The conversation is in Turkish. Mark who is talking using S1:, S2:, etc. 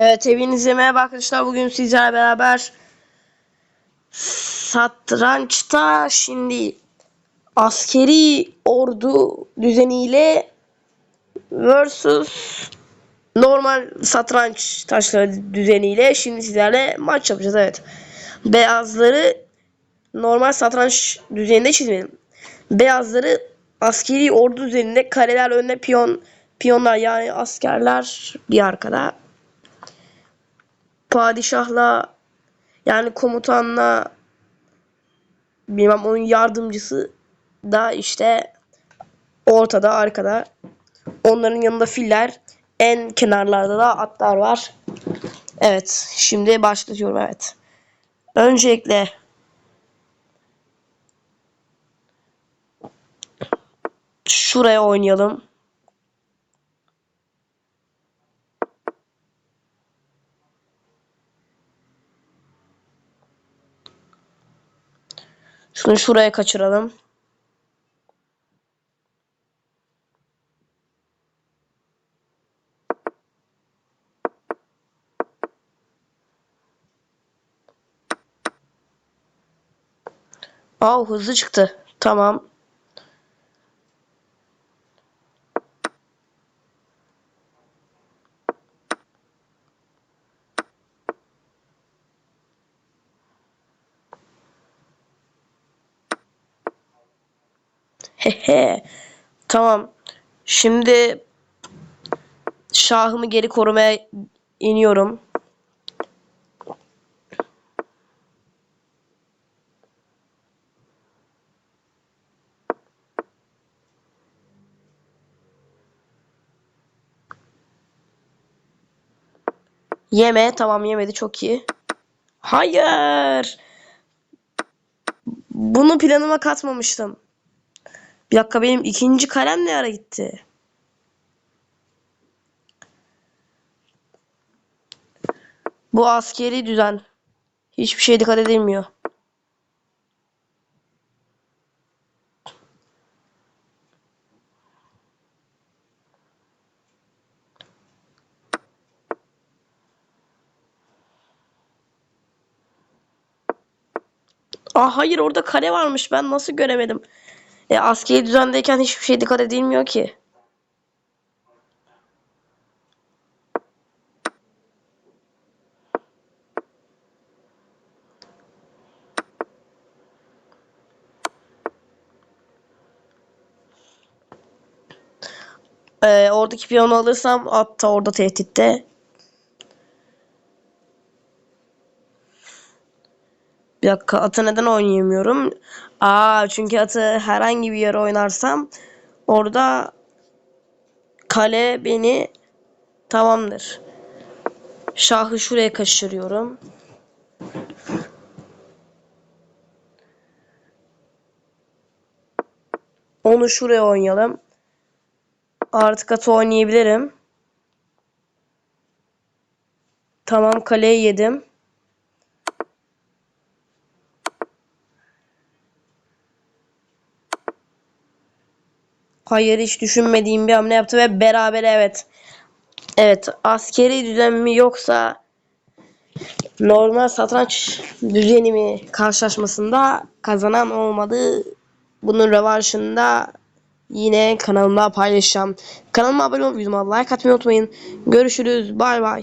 S1: Evet hepinize merhaba arkadaşlar. Bugün sizlerle beraber satrançta şimdi askeri ordu düzeniyle versus normal satranç taşları düzeniyle şimdi sizlerle maç yapacağız. Evet. Beyazları normal satranç düzeninde çizmedim. Beyazları askeri ordu düzeninde kareler önde piyon piyonlar yani askerler bir arkada padişahla yani komutanla bilmem onun yardımcısı da işte ortada arkada. Onların yanında filler. En kenarlarda da atlar var. Evet. Şimdi başlatıyorum. Evet. Öncelikle şuraya oynayalım. Şunu şuraya kaçıralım. Aa hızlı çıktı. Tamam. Hehe. Tamam. Şimdi şahımı geri korumaya iniyorum. Yeme. Tamam yemedi. Çok iyi. Hayır. Bunu planıma katmamıştım. Bir dakika benim ikinci kalem ne ara gitti? Bu askeri düzen. Hiçbir şey dikkat edilmiyor. Aa hayır orada kare varmış. Ben nasıl göremedim? E, askeri düzendeyken hiçbir şey dikkat edilmiyor ki. Ee, oradaki piyonu alırsam at da orada tehditte. Bir dakika atı neden oynayamıyorum? Aa çünkü atı herhangi bir yere oynarsam orada kale beni tamamdır. Şahı şuraya kaçırıyorum. Onu şuraya oynayalım. Artık atı oynayabilirim. Tamam kaleyi yedim. Hayır hiç düşünmediğim bir hamle yaptı ve beraber evet. Evet askeri düzen mi yoksa normal satranç düzeni mi karşılaşmasında kazanan olmadı. Bunun revanşında yine kanalımda paylaşacağım. Kanalıma abone olmayı, like atmayı unutmayın. Görüşürüz. Bay bay.